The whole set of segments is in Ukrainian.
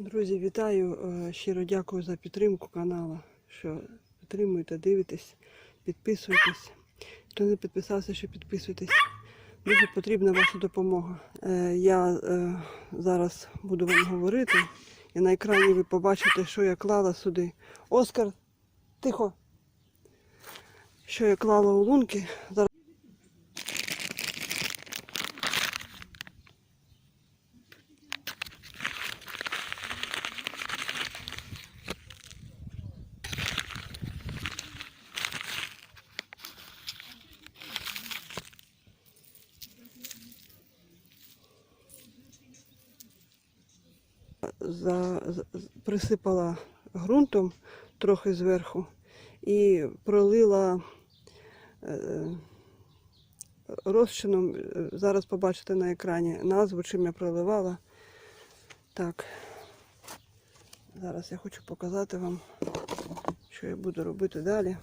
Друзі, вітаю! Е, Щиро дякую за підтримку каналу, що підтримуєте, дивитесь, підписуєтесь. Хто не підписався, що підписуйтесь. Дуже потрібна ваша допомога. Е, Я е, зараз буду вам говорити, і на екрані ви побачите, що я клала сюди. Оскар, тихо. Що я клала у лунки. За, присипала ґрунтом трохи зверху і пролила е, розчином. Е, Зараз побачите на екрані назву, чим я проливала. Так. Зараз я хочу показати вам, що я буду робити далі.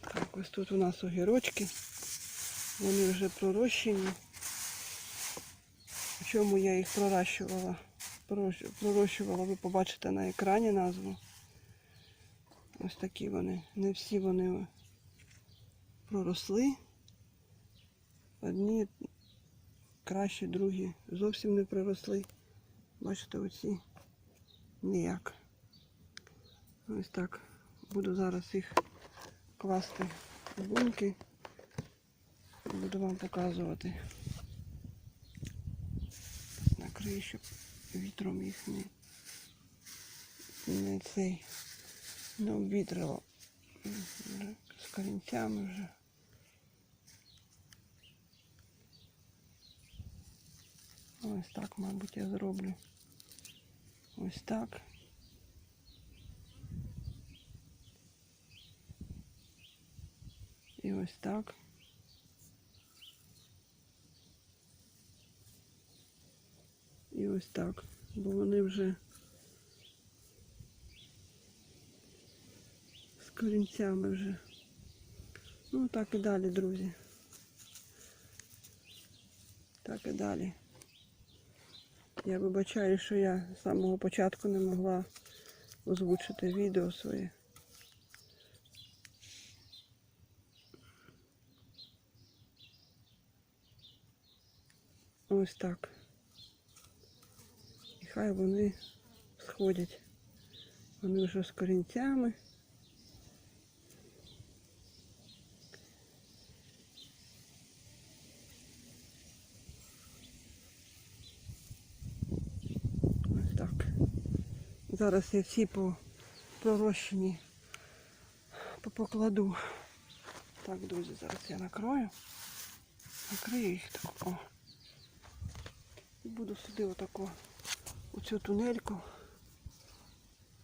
Так, ось тут у нас огірочки. Вони вже пророщені. Чому я їх пророщувала? Пророщувала, ви побачите на екрані назву. Ось такі вони. Не всі вони проросли. Одні краще, другі зовсім не проросли. Бачите, оці ніяк. Ось так. Буду зараз їх класти в бунки. Буду вам показувати. Накрию, щоб вітром їх не, не цей не обвітрило. З корінцями вже. Ось так, мабуть, я зроблю. Ось так. І ось так. І ось так. Бо вони вже з корінцями вже. Ну так і далі, друзі. Так і далі. Я вибачаю, що я з самого початку не могла озвучити відео своє. Ось так. Хай вони сходять. Вони вже з корінцями. Ось так. Зараз я всі по пророщені покладу. Так, друзі, зараз я накрою. Накрию їх так. О. І буду сюди отако у цю тунельку.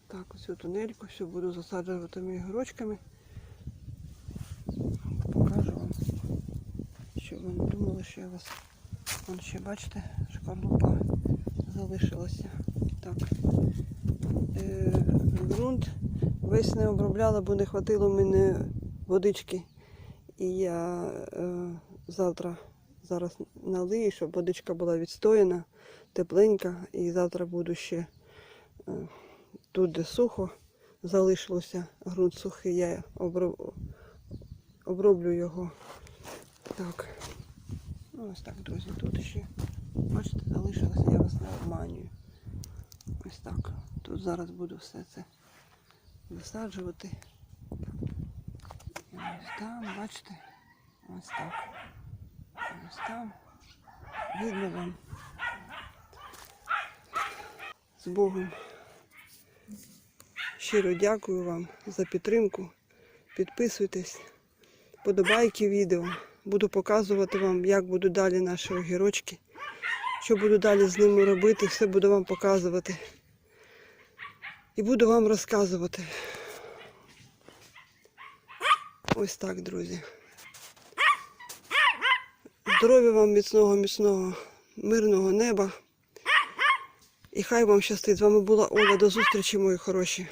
Так, оцю тунельку, все буду засаджувати огірочками. Покажу вам, щоб ви не думали, що я вас... Вон ще, бачите, шкарлупа залишилася. Так. Е, ґрунт весь не обробляла, бо не хватило мене водички. І я е, завтра зараз налию, щоб водичка була відстояна, тепленька. І завтра буду ще е, тут, де сухо залишилося, ґрунт сухий, я оброб... оброблю його. Так. Ось так, друзі, тут ще, бачите, залишилося, я вас не обманюю. Ось так. Тут зараз буду все це висаджувати. Ось там, бачите, ось так. Ось там. Видно вам. З Богом. Щиро дякую вам за підтримку. Підписуйтесь, подобайки відео. Буду показувати вам, як будуть далі наші огірочки. Що буду далі з ними робити, все буду вам показувати. І буду вам розказувати. Ось так, друзі. Здоров'я вам міцного, міцного, мирного неба. І хай вам щастить. З вами була Оля. До зустрічі, мої хороші.